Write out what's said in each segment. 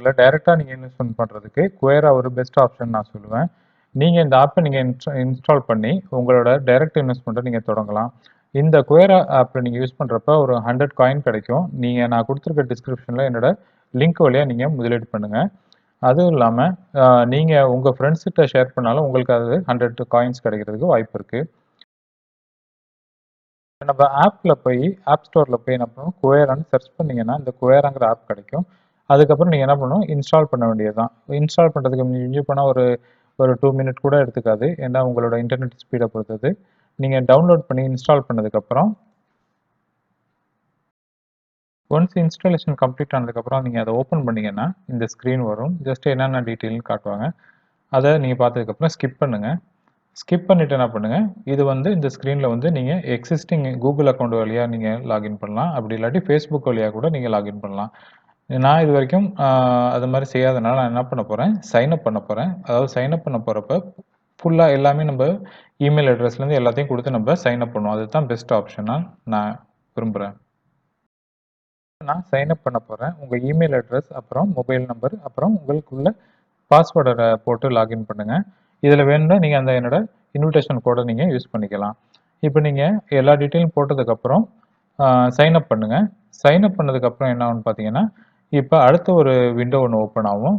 பொறுத்தவரை டைரெக்டாக நீங்கள் இன்வெஸ்ட்மெண்ட் பண்ணுறதுக்கு குவேரா ஒரு பெஸ்ட் ஆப்ஷன் நான் சொல்லுவேன். நீங்கள் இந்த ஆப்பை நீங்கள் இன்ஸ்டா இன்ஸ்டால் பண்ணி உங்களோட டைரக்ட் இன்வெஸ்ட்மெண்ட்டை நீங்கள் தொடங்கலாம். இந்த குவேரா ஆப்பில் நீங்கள் யூஸ் பண்ணுறப்ப ஒரு ஹண்ட்ரட் காயின் கிடைக்கும். நீங்கள் நான் கொடுத்துருக்க டிஸ்கிரிப்ஷனில் என்னோட லிங்க் வழியாக நீங்கள் முதலீடு பண்ணுங்கள் அதுவும் இல்லாமல் நீங்கள் உங்கள் ஃப்ரெண்ட்ஸ்கிட்ட ஷேர் பண்ணாலும் உங்களுக்கு அது ஹண்ட்ரட் காயின்ஸ் கிடைக்கிறதுக்கு வாய்ப்பு இருக்குது நம்ம ஆப்பில் போய் ஆப் ஸ்டோரில் போய் என்ன பண்ணுவோம்? குவேரான்னு சர்ச் பண்ணிங்கன்னா இந்த குவேராங்கிற ஆப் கிடைக்கும். அதுக்கப்புறம் நீங்கள் என்ன பண்ணணும்? இன்ஸ்டால் பண்ண வேண்டியது தான் இன்ஸ்டால் பண்ணுறதுக்கு மிஞ்சி போனால் ஒரு ஒரு டூ மினிட் கூட எடுத்துக்காது. ஏன்னா உங்களோட இன்டர்நெட் ஸ்பீடை பொறுத்தது. நீங்கள் டவுன்லோட் பண்ணி இன்ஸ்டால் பண்ணதுக்கப்புறம் ஒன்ஸ் இன்ஸ்டாலேஷன் கம்ப்ளீட் ஆனதுக்கப்புறம் நீங்கள் அதை ஓப்பன் பண்ணீங்கன்னா இந்த ஸ்க்ரீன் வரும். ஜஸ்ட் என்னென்ன டீட்டெயில்னு காட்டுவாங்க. அதை நீங்கள் பார்த்ததுக்கப்புறம் ஸ்கிப் பண்ணுங்கள் ஸ்கிப் பண்ணிவிட்டு என்ன பண்ணுங்கள் இது வந்து இந்த ஸ்க்ரீனில் வந்து நீங்கள் எக்ஸிஸ்டிங் கூகுள் அக்கௌண்ட் வழியாக நீங்கள் லாகின் பண்ணலாம். அப்படி இல்லாட்டி ஃபேஸ்புக் வழியாக கூட நீங்கள் லாகின் பண்ணலாம். நான் இது வரைக்கும் அது மாதிரி செய்யாதனால நான் என்ன பண்ண போகிறேன் சைன்அப் பண்ண போகிறேன் அதாவது சைன்அப் பண்ண போகிறப்ப ஃபுல்லாக எல்லாமே நம்ம இமெயில் அட்ரஸ்லேருந்து எல்லாத்தையும் கொடுத்து நம்ம சைன்அப் பண்ணுவோம். அதுதான் பெஸ்ட் ஆப்ஷனாக நான் விரும்புகிறேன் நான் சைன்அப் பண்ண போகிறேன் உங்கள் இமெயில் அட்ரஸ் அப்புறம் மொபைல் நம்பர் அப்புறம் உங்களுக்குள்ள பாஸ்வேர்டை போட்டு லாகின் பண்ணுங்கள் இதில் வேணும்னா நீங்கள் அந்த என்னோட இன்விடேஷன் கோடை நீங்கள் யூஸ் பண்ணிக்கலாம். இப்போ நீங்கள் எல்லா டீட்டெயிலும் போட்டதுக்கப்புறம் சைன்அப் பண்ணுங்கள் சைன்அப் பண்ணதுக்கப்புறம் என்ன ஆகுன்னு பார்த்தீங்கன்னா இப்போ அடுத்த ஒரு விண்டோ ஒன்று ஓப்பன் ஆகும்.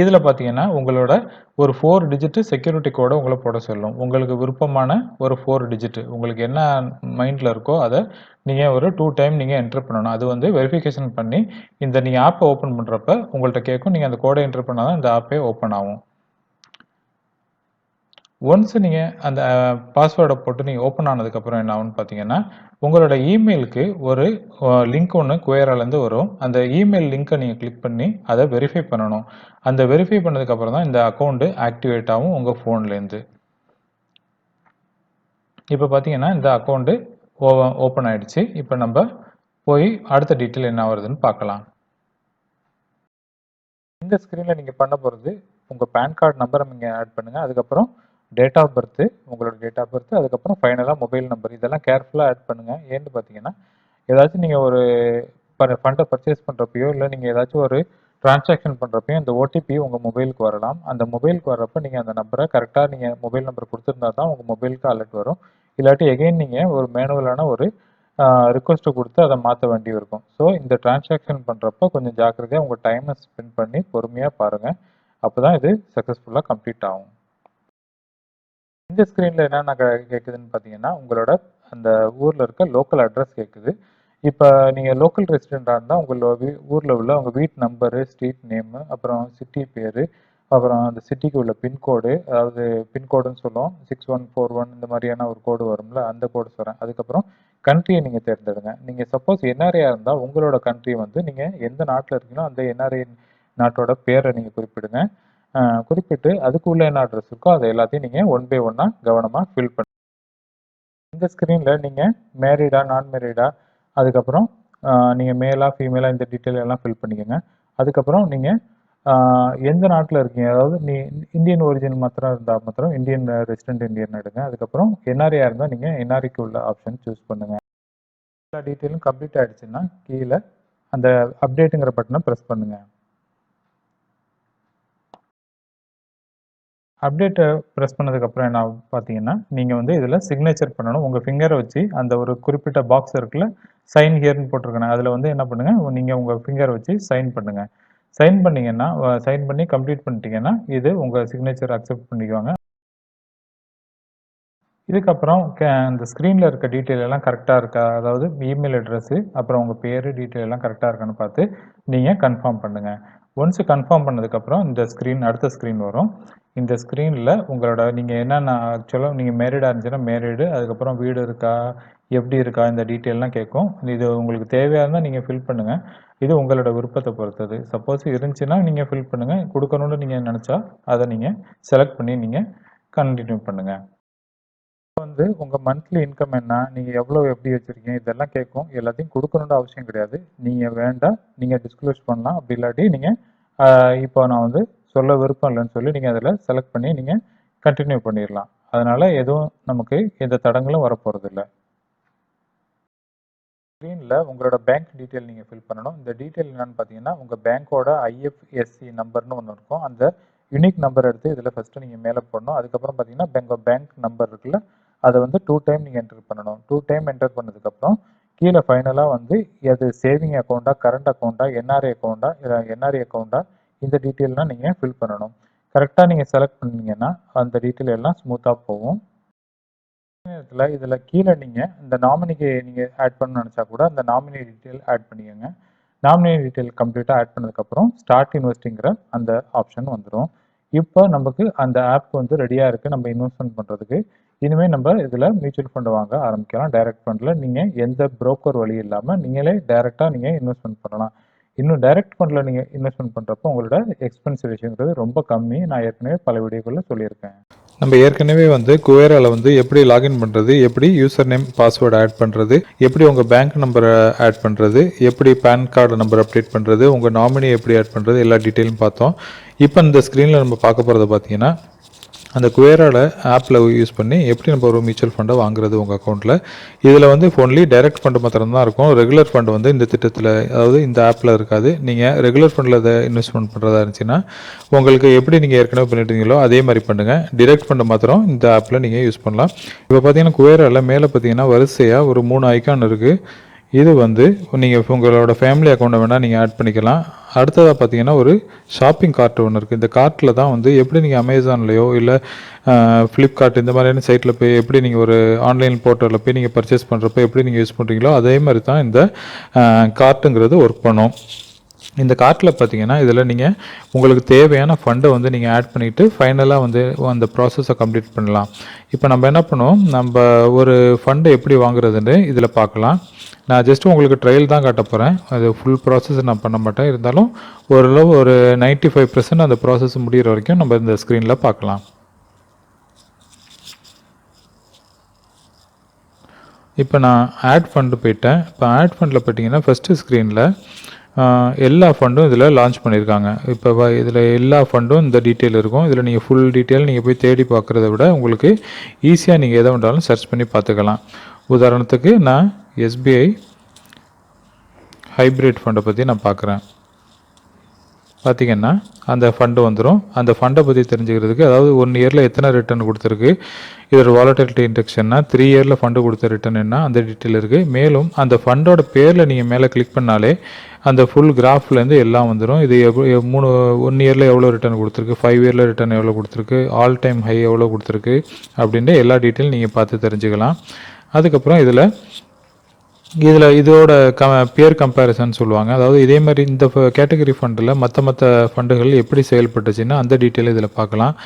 இதில் பார்த்தீங்கன்னா உங்களோட ஒரு ஃபோர் டிஜிட்டு செக்யூரிட்டி கோடை உங்களை போட சொல்லும். உங்களுக்கு விருப்பமான ஒரு ஃபோர் டிஜிட்டு உங்களுக்கு என்ன மைண்டில் இருக்கோ அதை நீங்கள் ஒரு டூ டைம் நீங்கள் என்ட்ரு பண்ணணும். அது வந்து வெரிஃபிகேஷன் பண்ணி இந்த நீங்கள் ஆப்பை ஓப்பன் பண்ணுறப்ப உங்கள்கிட்ட கேட்கும் நீங்கள் அந்த கோடை என்ட்ரு பண்ணால் தான் இந்த ஆப்பே ஓப்பன் ஆகும். ஒன்ஸ் நீங்கள் அந்த பாஸ்வேர்டை போட்டு நீங்கள் ஓப்பன் ஆனதுக்கப்புறம் என்ன ஆகும்னு பார்த்தீங்கன்னா உங்களோட இமெயிலுக்கு ஒரு லிங்க் ஒன்று குவேராலேருந்து வரும். அந்த இமெயில் லிங்க்கை நீங்கள் கிளிக் பண்ணி அதை வெரிஃபை பண்ணணும். அந்த வெரிஃபை பண்ணதுக்கப்புறம் தான் இந்த அக்கௌண்ட்டு ஆக்டிவேட் ஆகும் உங்கள் ஃபோன்லேருந்து இப்போ பார்த்தீங்கன்னா இந்த அக்கௌண்ட்டு ஓ ஓப்பன் ஆகிடுச்சு இப்போ நம்ம போய் அடுத்த டீட்டெயில் என்ன வருதுன்னு பார்க்கலாம் இந்த ஸ்க்ரீனில் நீங்கள் பண்ண போகிறது உங்கள் பேன் கார்டு நம்பரை நீங்கள் ஆட் பண்ணுங்கள் அதுக்கப்புறம் டேட் ஆஃப் பர்த்து உங்களோட டேட் ஆஃப் பர்த் அதுக்கப்புறம் ஃபைனலாக மொபைல் நம்பர் இதெல்லாம் கேர்ஃபுல்லாக ஆட் பண்ணுங்கள் ஏன்னு பார்த்தீங்கன்னா ஏதாச்சும் நீங்கள் ஒரு ஃபண்டை பர்ச்சேஸ் பண்ணுறப்பையோ இல்லை நீங்கள் ஏதாச்சும் ஒரு டிரான்சாக்ஷன் பண்ணுறப்பையும் இந்த ஓடிபி உங்கள் மொபைலுக்கு வரலாம். அந்த மொபைலுக்கு வரப்போ நீங்கள் அந்த நம்பரை கரெக்டாக நீங்கள் மொபைல் நம்பர் கொடுத்துருந்தா தான் உங்கள் மொபைலுக்கு அலர்ட் வரும். இல்லாட்டி எகைன் நீங்கள் ஒரு மேனுவலான ஒரு ரிக்வஸ்ட்டை கொடுத்து அதை மாற்ற வேண்டி இருக்கும். ஸோ இந்த டிரான்சாக்ஷன் பண்ணுறப்போ கொஞ்சம் ஜாக்கிரதையாக உங்கள் டைமை ஸ்பெண்ட் பண்ணி பொறுமையாக பாருங்கள் அப்போ தான் இது சக்ஸஸ்ஃபுல்லாக கம்ப்ளீட் ஆகும். இந்த ஸ்க்ரீனில் என்னென்ன கேட்குதுன்னு பார்த்தீங்கன்னா உங்களோட அந்த ஊரில் இருக்க லோக்கல் அட்ரஸ் கேட்குது இப்போ நீங்கள் லோக்கல் ரெசிடெண்ட்டாக இருந்தால் உங்களோட ஊரில் உள்ள உங்கள் வீட்டு நம்பரு ஸ்ட்ரீட் நேமு அப்புறம் சிட்டி பேர் அப்புறம் அந்த சிட்டிக்கு உள்ள பின்கோடு அதாவது பின்கோடுன்னு சொல்லுவோம் சிக்ஸ் ஒன் ஃபோர் ஒன் இந்த மாதிரியான ஒரு கோடு வரும்ல அந்த கோடு சொல்கிறேன் அதுக்கப்புறம் கண்ட்ரியை நீங்கள் தேர்ந்தெடுங்க. நீங்கள் சப்போஸ் என்ஆர்ஐயாக இருந்தால் உங்களோட கண்ட்ரி வந்து நீங்கள் எந்த நாட்டில் இருக்கீங்களோ அந்த என்ஆர்ஐ நாட்டோட பேரை நீங்கள் குறிப்பிடுங்க. குறிப்பிட்டு அதுக்குள்ளே என்ன அட்ரஸ் இருக்கோ அதை எல்லாத்தையும் நீங்கள் ஒன் பை ஒன்னாக கவனமாக ஃபில் பண்ண. இந்த ஸ்க்ரீனில் நீங்கள் மேரீடா நான் மேரீடா அதுக்கப்புறம் நீங்கள் மேலாக ஃபீமேலாக இந்த டீட்டெயில் எல்லாம் ஃபில் பண்ணிக்கோங்க. அதுக்கப்புறம் நீங்கள் எந்த நாட்டில் இருக்கீங்க? அதாவது நீ இந்தியன் ஒரிஜின் மாத்திரம் இருந்தால் மாத்திரம் இந்தியன் ரெசிடென்ட் இந்தியன் எடுங்க. அதுக்கப்புறம் என்ஆர்ஐயாக இருந்தால் நீங்கள் என்ஆர்ஐக்கு உள்ள ஆப்ஷன் சூஸ் பண்ணுங்கள் எல்லா டீட்டெயிலும் கம்ப்ளீட் ஆகிடுச்சுன்னா கீழே அந்த அப்டேட்டுங்கிற பட்டனை ப்ரெஸ் பண்ணுங்கள் அப்டேட்டை ப்ரெஸ் பண்ணதுக்கப்புறம் என்ன பார்த்தீங்கன்னா நீங்கள் வந்து இதில் சிக்னேச்சர் பண்ணணும். உங்கள் ஃபிங்கரை வச்சு அந்த ஒரு குறிப்பிட்ட பாக்ஸ் இருக்குல்ல சைன் ஹியர்னு போட்டிருக்கேன். அதில் வந்து என்ன பண்ணுங்கள் நீங்கள் உங்கள் ஃபிங்கரை வச்சு சைன் பண்ணுங்கள் சைன் பண்ணிங்கன்னா சைன் பண்ணி கம்ப்ளீட் பண்ணிட்டீங்கன்னா இது உங்கள் சிக்னேச்சர் அக்செப்ட் பண்ணிக்குவாங்க. இதுக்கப்புறம் அந்த ஸ்க்ரீனில் இருக்க டீட்டெயில் எல்லாம் கரெக்டாக இருக்கா? அதாவது இமெயில் அட்ரஸ்ஸு அப்புறம் உங்கள் பேர் டீட்டெயில் எல்லாம் கரெக்டாக இருக்கான்னு பார்த்து நீங்கள் கன்ஃபார்ம் பண்ணுங்கள் ஒன்ஸ் கன்ஃபார்ம் பண்ணதுக்கப்புறம் இந்த ஸ்க்ரீன் அடுத்த ஸ்க்ரீன் வரும். இந்த ஸ்க்ரீனில் உங்களோட நீங்கள் என்னென்ன ஆக்சுவலாக நீங்கள் மேரிடாக இருந்துச்சுன்னா மேரிடு அதுக்கப்புறம் வீடு இருக்கா எப்படி இருக்கா இந்த டீட்டெயிலாம் கேட்கும். இது உங்களுக்கு தேவையாக இருந்தால் நீங்கள் ஃபில் பண்ணுங்கள் இது உங்களோட விருப்பத்தை பொறுத்தது. சப்போஸ் இருந்துச்சுன்னா நீங்கள் ஃபில் பண்ணுங்கள் கொடுக்கணும்னு நீங்கள் நினச்சா அதை நீங்கள் செலக்ட் பண்ணி நீங்கள் கண்டினியூ பண்ணுங்கள் வந்து உங்கள் மந்த்லி இன்கம் என்ன? நீங்கள் எவ்வளோ எப்படி வச்சுருக்கீங்க? இதெல்லாம் கேட்கும். எல்லாத்தையும் கொடுக்கணுன்ற அவசியம் கிடையாது. நீங்கள் வேண்டாம். நீங்கள் டிஸ்க்ளோஸ் பண்ணலாம். அப்படி இல்லாட்டி நீங்கள் இப்போ நான் வந்து சொல்ல விருப்பம் இல்லைன்னு சொல்லி நீங்கள் அதில் செலக்ட் பண்ணி நீங்கள் கண்டினியூ பண்ணிடலாம். அதனால் எதுவும் நமக்கு எந்த தடங்களும் வரப்போகிறதில்ல ஸ்க்ரீனில் உங்களோட பேங்க் டீட்டெயில் நீங்கள் ஃபில் பண்ணணும். இந்த டீட்டெயில் என்னென்னு பார்த்தீங்கன்னா உங்கள் பேங்க்கோட ஐஎஃப்எஸ்சி நம்பர்னு ஒன்று இருக்கும். அந்த யுனிக் நம்பர் எடுத்து இதில் ஃபஸ்ட்டு நீங்கள் மேலே போடணும். அதுக்கப்புறம் பார்த்தீங்கன்னா உங்கள் பேங்க் நம்பர் இருக்குல்ல அதை வந்து டூ டைம் நீங்கள் என்டர் பண்ணணும். டூ டைம் என்டர் பண்ணதுக்கப்புறம் கீழே ஃபைனலாக வந்து அது சேவிங் அக்கௌண்ட்டா கரண்ட் அக்கௌண்ட்டா என்ஆர்ஐ அக்கௌண்ட்டா இல்லை என்ஆர்ஐ அக்கௌண்ட்டா இந்த டீட்டெயிலெலாம் நீங்கள் ஃபில் பண்ணணும். கரெக்டாக நீங்கள் செலக்ட் பண்ணீங்கன்னா அந்த டீட்டெயில் எல்லாம் ஸ்மூத்தாக போகும். நேரத்தில் இதில் கீழே நீங்கள் இந்த நாமினிக்கு நீங்கள் ஆட் பண்ண நினச்சா கூட அந்த நாமினி டீட்டெயில் ஆட் பண்ணிக்கோங்க. நாமினி டீட்டெயில் கம்ப்ளீட்டாக ஆட் பண்ணதுக்கப்புறம் ஸ்டார்ட் இன்வெஸ்டிங்கிற அந்த ஆப்ஷன் வந்துடும் இப்போ நமக்கு அந்த ஆப் வந்து ரெடியாக இருக்குது நம்ம இன்வெஸ்ட்மெண்ட் பண்ணுறதுக்கு இனிமேல் நம்ம இதில் மியூச்சுவல் ஃபண்டு வாங்க ஆரம்பிக்கலாம். டைரக்ட் ஃபண்டில் நீங்கள் எந்த புரோக்கர் வழி இல்லாமல் நீங்களே டைரெக்டாக நீங்கள் இன்வெஸ்ட்மெண்ட் பண்ணலாம். இன்னும் டைரக்ட் ஃபண்டில் நீங்கள் இன்வெஸ்ட்மெண்ட் பண்ணுறப்போ உங்களோட எக்ஸ்பென்ஸ் ரேஷியோங்கிறது ரொம்ப கம்மி. நான் ஏற்கனவே பல வீடியோக்களில் சொல்லியிருக்கேன். நம்ம ஏற்கனவே வந்து குவேரால வந்து எப்படி லாகின் பண்ணுறது எப்படி யூசர் நேம் பாஸ்வேர்டு ஆட் பண்ணுறது எப்படி உங்கள் பேங்க் நம்பரை ஆட் பண்ணுறது எப்படி பேன் கார்டு நம்பர் அப்டேட் பண்ணுறது உங்கள் நாமினி எப்படி ஆட் பண்ணுறது எல்லா டீட்டெயிலும் பார்த்தோம். இப்போ இந்த ஸ்க்ரீனில் நம்ம பார்க்க போகிறது பார்த்தீங்கன்னா அந்த குவேரால ஆப்பில் யூஸ் பண்ணி எப்படி நம்ம ஒரு மியூச்சுவல் ஃபண்டை வாங்குறது உங்கள் அக்கௌண்ட்டில் இதில் வந்து ஒன்லி டைரக்ட் ஃபண்டு மாத்திரம் தான் இருக்கும். ரெகுலர் ஃபண்டு வந்து இந்த திட்டத்தில் அதாவது இந்த ஆப்பில் இருக்காது. நீங்கள் ரெகுலர் ஃபண்டில் அதை இன்வெஸ்ட்மெண்ட் பண்ணுறதா இருந்துச்சுன்னா உங்களுக்கு எப்படி நீங்கள் ஏற்கனவே பண்ணிட்டீங்களோ அதே மாதிரி பண்ணுங்கள் டிரெக்ட் ஃபண்டு மாத்திரம் இந்த ஆப்பில் நீங்கள் யூஸ் பண்ணலாம். இப்போ பார்த்தீங்கன்னா குவேரால மேலே பார்த்தீங்கன்னா வரிசையாக ஒரு மூணு ஐக்கான் இருக்குது இது வந்து நீங்கள் உங்களோட ஃபேமிலி அக்கௌண்ட்டை வேணால் நீங்கள் ஆட் பண்ணிக்கலாம். அடுத்ததாக பார்த்தீங்கன்னா ஒரு ஷாப்பிங் கார்ட் ஒன்று இருக்குது இந்த கார்ட்டில் தான் வந்து எப்படி நீங்கள் அமேசான்லேயோ இல்லை ஃப்ளிப்கார்ட் இந்த மாதிரியான சைட்டில் போய் எப்படி நீங்கள் ஒரு ஆன்லைன் போர்ட்டலில் போய் நீங்கள் பர்ச்சேஸ் பண்ணுறப்ப எப்படி நீங்கள் யூஸ் பண்ணுறீங்களோ அதே மாதிரி தான் இந்த கார்ட்டுங்கிறது ஒர்க் பண்ணும். இந்த கார்ட்டில் பார்த்தீங்கன்னா இதில் நீங்கள் உங்களுக்கு தேவையான ஃபண்டை வந்து நீங்கள் ஆட் பண்ணிவிட்டு ஃபைனலாக வந்து அந்த ப்ராசஸை கம்ப்ளீட் பண்ணலாம். இப்போ நம்ம என்ன பண்ணுவோம்? நம்ம ஒரு ஃபண்டை எப்படி வாங்குறதுன்னு இதில் பார்க்கலாம் நான் ஜஸ்ட் உங்களுக்கு ட்ரையல் தான் காட்ட போகிறேன் அது ஃபுல் ப்ராசஸ் நான் பண்ண மாட்டேன். இருந்தாலும் ஓரளவு ஒரு 95% ஃபைவ் பர்சன்ட் அந்த ப்ராசஸ் முடிகிற வரைக்கும் நம்ம இந்த ஸ்க்ரீனில் பார்க்கலாம் இப்போ நான் ஆட் ஃபண்டு போயிட்டேன். இப்போ ஆட் ஃபண்டில் போயிட்டிங்கன்னா ஃபஸ்ட்டு ஸ்க்ரீனில் எல்லா ஃபண்டும் இதில் லான்ச் பண்ணியிருக்காங்க இப்போ இதில் எல்லா ஃபண்டும் இந்த டீட்டெயில் இருக்கும். இதில் நீங்கள் ஃபுல் டீட்டெயில் நீங்கள் போய் தேடி பார்க்குறத விட உங்களுக்கு ஈஸியாக நீங்கள் எதை வேண்டாலும் சர்ச் பண்ணி பார்த்துக்கலாம் உதாரணத்துக்கு நான் எஸ்பிஐ ஹைப்ரிட் ஃபண்டை பற்றி நான் பார்க்குறேன் பார்த்தீங்கன்னா அந்த ஃபண்டு வந்துடும் அந்த ஃபண்டை பற்றி தெரிஞ்சுக்கிறதுக்கு அதாவது ஒன் இயரில் எத்தனை ரிட்டர்ன் கொடுத்துருக்கு இதோட வாலட்டிலிட்டி இன்டெக்ஷன்னா த்ரீ இயரில் ஃபண்டு கொடுத்த ரிட்டர்ன் என்ன அந்த டீட்டெயில் இருக்குது மேலும் அந்த ஃபண்டோட பேரில் நீங்கள் மேலே கிளிக் பண்ணாலே அந்த ஃபுல் கிராஃப்லேருந்து எல்லாம் வந்துடும் இது எவ்வளோ எவ்- மூணு ஒன் இயரில் எவ்வளோ ரிட்டர்ன் கொடுத்துருக்கு ஃபைவ் இயரில் ரிட்டர்ன் எவ்வளோ கொடுத்துருக்கு ஆல் டைம் ஹை எவ்வளோ கொடுத்துருக்கு அப்படின்ட்டு எல்லா டீட்டெயில் நீங்கள் பார்த்து தெரிஞ்சுக்கலாம். அதுக்கப்புறம் இதில் இதில் இதோட க பியர் கம்பேரிசன் சொல்லுவாங்க. அதாவது இதே மாதிரி இந்த கேட்டகரி ஃபண்டில் மற்ற மற்ற ஃபண்டுகள் எப்படி செயல்பட்டுச்சுன்னா அந்த டீட்டெயில் இதில் பார்க்கலாம்.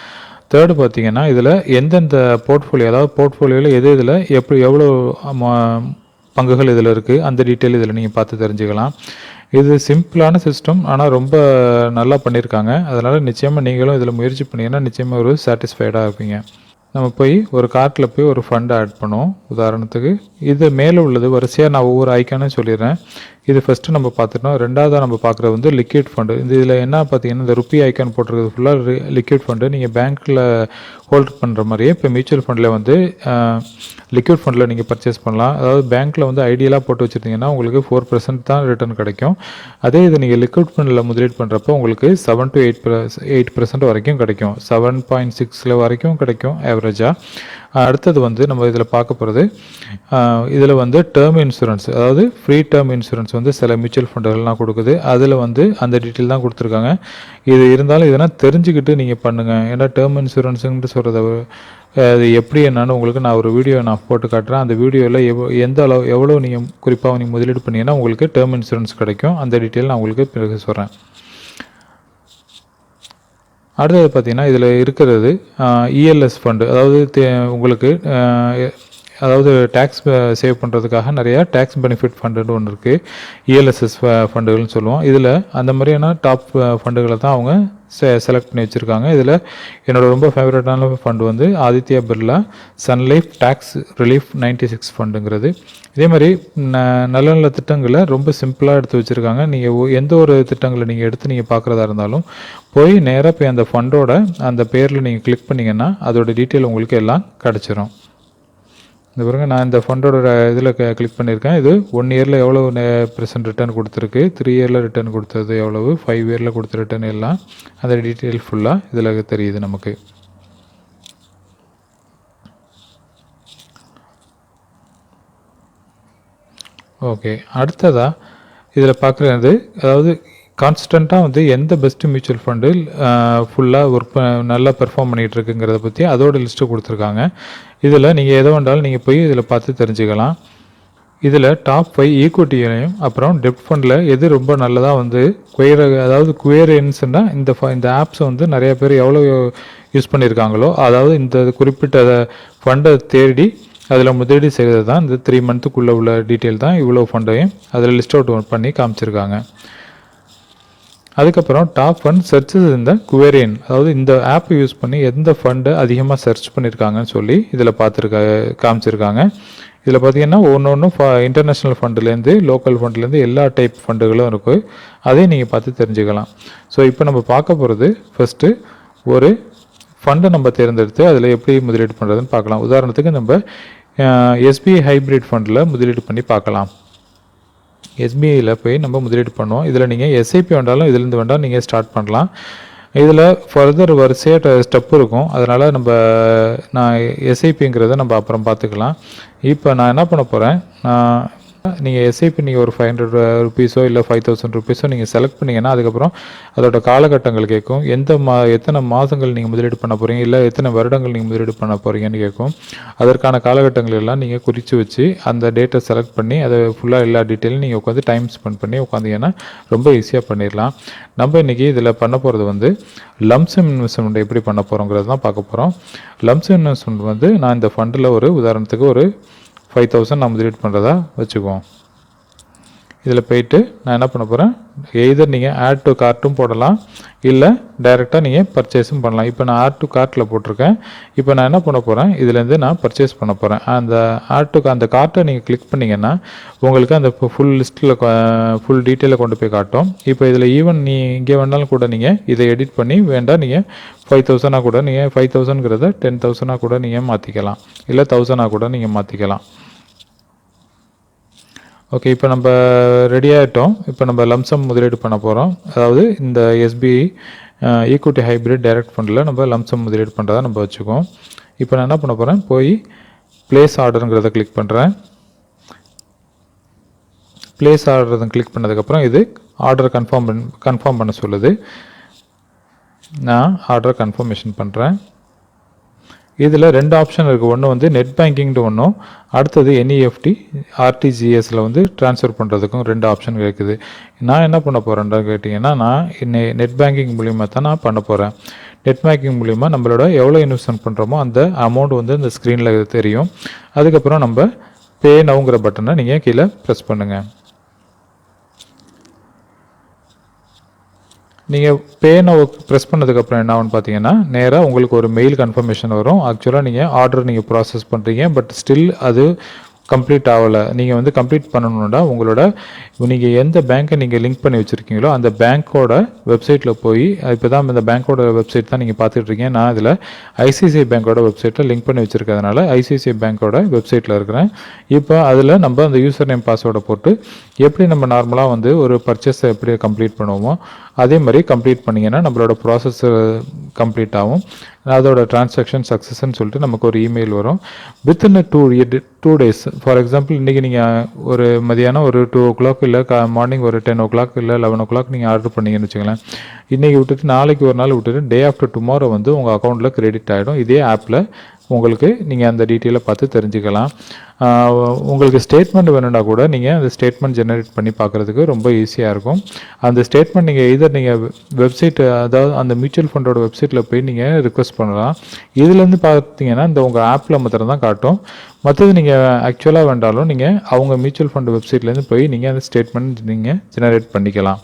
தேர்டு பார்த்தீங்கன்னா இதில் எந்தெந்த போர்ட்ஃபோலியோ அதாவது போர்ட்ஃபோலியோவில் எது இதில் எப்படி எவ்வளோ பங்குகள் இதில் இருக்குது அந்த டீட்டெயில் இதில் நீங்கள் பார்த்து தெரிஞ்சுக்கலாம். இது சிம்பிளான சிஸ்டம் ஆனால் ரொம்ப நல்லா பண்ணியிருக்காங்க அதனால் நிச்சயமாக நீங்களும் இதில் முயற்சி பண்ணிங்கன்னா நிச்சயமாக ஒரு சாட்டிஸ்ஃபைடாக இருப்பீங்க. நம்ம போய் ஒரு கார்ட்டில் போய் ஒரு ஃபண்டை ஆட் பண்ணுவோம். உதாரணத்துக்கு இது மேலே உள்ளது வரிசையாக நான் ஒவ்வொரு ஐக்கானே சொல்லிடுறேன். இது ஃபஸ்ட்டு நம்ம பார்த்துட்டோம். ரெண்டாவதாக நம்ம பார்க்குறது வந்து லிக்விட் ஃபண்டு இந்த இதில் என்ன பார்த்தீங்கன்னா இந்த ருப்பி ஐக்கான் போட்டிருக்கிறது ஃபுல்லாக லிக்விட் ஃபண்டு நீங்கள் பேங்க்கில் ஹோல்ட் பண்ணுற மாதிரியே இப்போ மியூச்சுவல் ஃபண்டில் வந்து லிக்விட் ஃபண்டில் நீங்கள் பர்ச்சேஸ் பண்ணலாம். அதாவது பேங்க்கில் வந்து ஐடியலாக போட்டு வச்சுருந்தீங்கன்னா உங்களுக்கு ஃபோர் பர்சன்ட் தான் ரிட்டர்ன் கிடைக்கும். அதே இது நீங்கள் லிக்விட் ஃபண்டில் முதலீடு பண்ணுறப்போ உங்களுக்கு seven to eight eight percent வரைக்கும் கிடைக்கும். செவன் பாயிண்ட் சிக்ஸில் வரைக்கும் கிடைக்கும் ஆவரேஜாக அடுத்தது வந்து நம்ம இதில் பார்க்க போகிறது இதில் வந்து டேர்ம் இன்சூரன்ஸ் அதாவது ஃப்ரீ டேர்ம் இன்சூரன்ஸ் வந்து சில மியூச்சுவல் ஃபண்டுகள்லாம் கொடுக்குது. அதில் வந்து அந்த டீட்டெயில் தான் கொடுத்துருக்காங்க. இது இருந்தாலும் இதெல்லாம் தெரிஞ்சுக்கிட்டு நீங்கள் பண்ணுங்கள் ஏன்னா டேர்ம் இன்சூரன்ஸுங்கிட்டு சொல்கிறத அது எப்படி என்னன்னு உங்களுக்கு நான் ஒரு வீடியோ நான் போட்டு காட்டுறேன். அந்த வீடியோவில் எவ் எந்த அளவு எவ்வளோ நீங்கள் குறிப்பாக நீங்கள் முதலீடு பண்ணீங்கன்னா உங்களுக்கு டேர்ம் இன்சூரன்ஸ் கிடைக்கும். அந்த டீட்டெயில் நான் உங்களுக்கு பிறகு சொல்கிறேன் அடுத்தது பார்த்தீங்கன்னா இதில் இருக்கிறது இஎல்எஸ் ஃபண்டு அதாவது தே- உங்களுக்கு அதாவது டேக்ஸ் சேவ் பண்ணுறதுக்காக நிறையா டேக்ஸ் பெனிஃபிட் ஃபண்டுன்னு ஒன்று இருக்குது இஎல்எஸ்எஸ் ஃபண்டுகள்னு சொல்லுவோம். இதில் அந்த மாதிரியான டாப் ஃபண்டுகளை தான் அவங்க செ செலக்ட் பண்ணி வச்சுருக்காங்க. இதில் என்னோடய ரொம்ப ஃபேவரட்டான ஃபண்டு வந்து Aditya Birla Sun Life tax relief 96 six ஃபண்டுங்கிறது இதே மாதிரி ந நல்ல நல்ல திட்டங்களை ரொம்ப சிம்பிளாக எடுத்து வச்சுருக்காங்க. நீங்கள் எந்த ஒரு திட்டங்களை நீங்கள் எடுத்து நீங்கள் பார்க்குறதா இருந்தாலும் போய் நேராக போய் அந்த ஃபண்டோட அந்த பேரில் நீங்கள் கிளிக் பண்ணிங்கன்னா அதோட டீட்டெயில் உங்களுக்கு எல்லாம் கிடச்சிரும். இந்த பாருங்க நான் இந்த ஃபண்டோட இதில் கிளிக் பண்ணியிருக்கேன் இது ஒன் இயரில் எவ்வளோ பெர்சன்ட் ரிட்டர்ன் கொடுத்துருக்கு? த்ரீ இயரில் ரிட்டர்ன் கொடுத்தது எவ்வளவு? ஃபைவ் இயரில் கொடுத்த ரிட்டர்ன் எல்லாம் அந்த டீட்டெயில் ஃபுல்லாக இதில் தெரியுது நமக்கு. ஓகே அடுத்ததாக இதில் பார்க்குறது அதாவது கான்ஸ்டண்ட்டாக வந்து எந்த பெஸ்ட்டு மியூச்சுவல் ஃபண்டு ஃபுல்லாக ஒர்க் ப நல்லா பெர்ஃபார்ம் பண்ணிகிட்டு இருக்குங்கிறத பற்றி அதோட லிஸ்ட்டு கொடுத்துருக்காங்க. இதில் நீங்கள் எதை வேண்டாலும் நீங்கள் போய் இதில் பார்த்து தெரிஞ்சுக்கலாம். இதில் டாப் ஃபைவ் ஈக்குவிட்டியிலையும் அப்புறம் டெப்ட் ஃபண்டில் எது ரொம்ப நல்லதாக வந்து குயர் அதாவது குயரன்ஸ்னா இந்த ஃப இந்த ஆப்ஸை வந்து நிறைய பேர் எவ்வளோ யூஸ் பண்ணியிருக்காங்களோ அதாவது இந்த குறிப்பிட்ட ஃபண்டை தேடி அதில் முதலீடு செய்கிறது தான் இந்த த்ரீ மந்த்துக்குள்ளே உள்ள டீட்டெயில் தான் இவ்வளோ ஃபண்டையும் அதில் லிஸ்ட் அவுட் பண்ணி காமிச்சிருக்காங்க. அதுக்கப்புறம் டாப் ஃபண்ட் சர்ச்சஸ் இந்த குவேரியன் அதாவது இந்த ஆப் யூஸ் பண்ணி எந்த ஃபண்டை அதிகமாக சர்ச் பண்ணியிருக்காங்கன்னு சொல்லி இதில் பார்த்துருக்க காமிச்சிருக்காங்க. இதில் பார்த்தீங்கன்னா ஒன்று ஒன்று ஃப இன்டர்நேஷ்னல் ஃபண்டுலேருந்து லோக்கல் ஃபண்டுலேருந்து எல்லா டைப் ஃபண்டுகளும் இருக்குது அதையும் நீங்கள் பார்த்து தெரிஞ்சுக்கலாம். ஸோ இப்போ நம்ம பார்க்க போகிறது ஃபஸ்ட்டு ஒரு ஃபண்டை நம்ம தேர்ந்தெடுத்து அதில் எப்படி முதலீடு பண்ணுறதுன்னு பார்க்கலாம். உதாரணத்துக்கு நம்ம எஸ்பிஐ ஹைப்ரிட் ஃபண்டில் முதலீடு பண்ணி பார்க்கலாம். எஸ்பிஐயில் போய் நம்ம முதலீடு பண்ணுவோம். இதில் நீங்கள் எஸ்ஐபி வேண்டாலும் இதுலேருந்து வேண்டாம் நீங்கள் ஸ்டார்ட் பண்ணலாம். இதில் ஃபர்தர் வரிசையாக ஸ்டெப் இருக்கும். அதனால் நம்ம நான் எஸ்ஐபிங்கிறத நம்ம அப்புறம் பார்த்துக்கலாம் இப்போ நான் என்ன பண்ண போகிறேன் நான் நீங்கள் எஸ்ஐபி நீங்கள் ஒரு ஃபைவ் ஹண்ட்ரட் ருபீஸோ இல்லை ஃபைவ் தௌசண்ட் ருபீஸோ நீங்கள் செலக்ட் பண்ணீங்கன்னா அதுக்கப்புறம் அதோட காலகட்டங்கள் கேட்கும். எந்த மா எத்தனை மாதங்கள் நீங்கள் முதலீடு பண்ண போகிறீங்க இல்லை எத்தனை வருடங்கள் நீங்கள் முதலீடு பண்ண போகிறீங்கன்னு கேட்கும். அதற்கான காலகட்டங்கள் எல்லாம் நீங்கள் குறித்து வச்சு அந்த டேட்டை செலக்ட் பண்ணி அதை ஃபுல்லாக எல்லா டீட்டெயிலும் நீங்கள் உட்காந்து டைம் ஸ்பெண்ட் பண்ணி உட்காந்தீங்கன்னா ரொம்ப ஈஸியாக பண்ணிடலாம். நம்ம இன்றைக்கி இதில் பண்ண போகிறது வந்து லம்சம் இன்வெஸ்ட்மெண்ட் எப்படி பண்ண போகிறோங்கிறது தான் பார்க்க போகிறோம் லம்சம் இன்வெஸ்ட்மெண்ட் வந்து நான் இந்த ஃபண்டில் ஒரு உதாரணத்துக்கு ஒரு ஃபைவ் தௌசண்ட் நான் முதலீடு பண்ணுறதா வச்சுக்குவோம். இதில் போயிட்டு நான் என்ன பண்ண போகிறேன் எய்தர் நீங்கள் ஆட் டு கார்ட்டும் போடலாம் இல்லை டைரெக்டாக நீங்கள் பர்ச்சேஸும் பண்ணலாம். இப்போ நான் ஆட் டு கார்ட்டில் போட்டிருக்கேன். இப்போ நான் என்ன பண்ண போகிறேன் இதுலேருந்து நான் பர்ச்சேஸ் பண்ண போகிறேன் அந்த ஆட் டு அந்த கார்ட்டை நீங்கள் கிளிக் பண்ணிங்கன்னா உங்களுக்கு அந்த ஃபுல் லிஸ்ட்டில் ஃபுல் டீட்டெயிலை கொண்டு போய் காட்டும். இப்போ இதில் ஈவன் நீ இங்கே வேணாலும் கூட நீங்கள் இதை எடிட் பண்ணி வேண்டாம் நீங்கள் ஃபைவ் தௌசண்டாக கூட நீங்கள் ஃபைவ் தௌசண்ட்ங்கிறத டென் தௌசண்டாக கூட நீங்கள் மாற்றிக்கலாம் இல்லை தௌசண்டாக கூட நீங்கள் மாற்றிக்கலாம் ஓகே இப்போ நம்ம ரெடி ஆகிட்டோம் இப்போ நம்ம லம்சம் முதலீடு பண்ண போகிறோம் அதாவது இந்த எஸ்பிஐ ஈக்குவிட்டி ஹைப்ரிட் டைரக்ட் ஃபண்டில் நம்ம லம்சம் முதலீடு பண்ணுறதா நம்ம வச்சுக்கோம் இப்போ நான் என்ன பண்ண போகிறேன் போய் ப்ளேஸ் ஆர்டருங்கிறத கிளிக் பண்ணுறேன் ப்ளேஸ் ஆர்டர் கிளிக் பண்ணதுக்கப்புறம் இது ஆர்டர் கன்ஃபார்ம் பண் கன்ஃபார்ம் பண்ண சொல்லுது. நான் ஆர்டர் கன்ஃபர்மேஷன் பண்ணுறேன் இதில் ரெண்டு ஆப்ஷன் இருக்குது ஒன்று வந்து நெட் பேங்கிங்னு ஒன்றும் அடுத்தது என்இஎஃப்டி ஆர்டிஜிஎஸில் வந்து ட்ரான்ஸ்ஃபர் பண்ணுறதுக்கும் ரெண்டு ஆப்ஷன் இருக்குது நான் என்ன பண்ண போகிறேன்டா கேட்டிங்கன்னா நான் இன்னை நெட் பேங்கிங் மூலிமா தான் நான் பண்ண போகிறேன் நெட் பேங்கிங் மூலிமா நம்மளோட எவ்வளோ இன்வெஸ்ட்மெண்ட் பண்ணுறோமோ அந்த அமௌண்ட் வந்து இந்த ஸ்க்ரீனில் தெரியும். அதுக்கப்புறம் நம்ம பே நவுங்கிற பட்டனை நீங்கள் கீழே ப்ரெஸ் பண்ணுங்கள் நீங்கள் பே ப்ரெஸ் பண்ணதுக்கப்புறம் என்ன ஆகும்னு பார்த்தீங்கன்னா நேராக உங்களுக்கு ஒரு மெயில் கன்ஃபர்மேஷன் வரும். ஆக்சுவலாக நீங்கள் ஆர்டர் நீங்கள் ப்ராசஸ் பண்ணுறீங்க பட் ஸ்டில் அது கம்ப்ளீட் ஆகலை. நீங்கள் வந்து கம்ப்ளீட் பண்ணணுன்னா உங்களோட நீங்கள் எந்த பேங்க்கை நீங்கள் லிங்க் பண்ணி வச்சுருக்கீங்களோ அந்த பேங்க்கோட வெப்சைட்டில் போய் இப்போ தான் இந்த பேங்க்கோட வெப்சைட் தான் நீங்கள் பார்த்துட்ருக்கீங்க நான் இதில் ஐசிசிஐ பேங்க்கோட வெப்சைட்டில் லிங்க் பண்ணி வச்சுருக்கிறதுனால ஐசிசிஐ பேங்க்கோட வெப்சைட்டில் இருக்கிறேன். இப்போ அதில் நம்ம அந்த யூசர் நேம் பாஸ்வேர்டை போட்டு எப்படி நம்ம நார்மலாக வந்து ஒரு பர்ச்சேஸை எப்படி கம்ப்ளீட் பண்ணுவோமோ அதே மாதிரி கம்ப்ளீட் பண்ணிங்கன்னா நம்மளோட ப்ராசஸ் கம்ப்ளீட் ஆகும். அதோட டிரான்சாக்ஷன் சக்ஸஸ்ன்னு சொல்லிட்டு நமக்கு ஒரு இமெயில் வரும். Within two two days for example இன்றைக்கி நீங்கள் ஒரு மதியானம் ஒரு டூ ஓ கிளாக் இல்லை கா மார்னிங் ஒரு டென் ஓ கிளாக் இல்லை லெவன் ஓ கிளாக் நீங்கள் ஆர்டர் பண்ணீங்கன்னு வச்சுக்கலாம் இன்றைக்கி விட்டுட்டு நாளைக்கு ஒரு நாள் விட்டுட்டு டே ஆஃப்டர் டுமாரோ வந்து உங்கள் அக்கௌண்ட்டில் கிரெடிட் ஆகிடும் இதே ஆப்பில் உங்களுக்கு நீங்கள் அந்த டீட்டெயிலை பார்த்து தெரிஞ்சுக்கலாம். உங்களுக்கு ஸ்டேட்மெண்ட் வேணும்னா கூட நீங்கள் அந்த ஸ்டேட்மெண்ட் ஜெனரேட் பண்ணி பார்க்குறதுக்கு ரொம்ப ஈஸியாக இருக்கும். அந்த ஸ்டேட்மெண்ட் நீங்கள் எதர் நீங்கள் வெப்சைட் அதாவது அந்த மியூச்சுவல் ஃபண்டோட வெப்சைட்டில் போய் நீங்கள் ரிக்வெஸ்ட் பண்ணலாம். இதுலேருந்து பார்த்தீங்கன்னா இந்த உங்கள் ஆப்பில் மாத்திரம் தான் காட்டும். மற்றது நீங்கள் ஆக்சுவலாக வேண்டாலும் நீங்கள் அவங்க மியூச்சுவல் ஃபண்ட் வெப்சைட்லேருந்து போய் நீங்கள் அந்த ஸ்டேட்மெண்ட் நீங்கள் ஜெனரேட் பண்ணிக்கலாம்.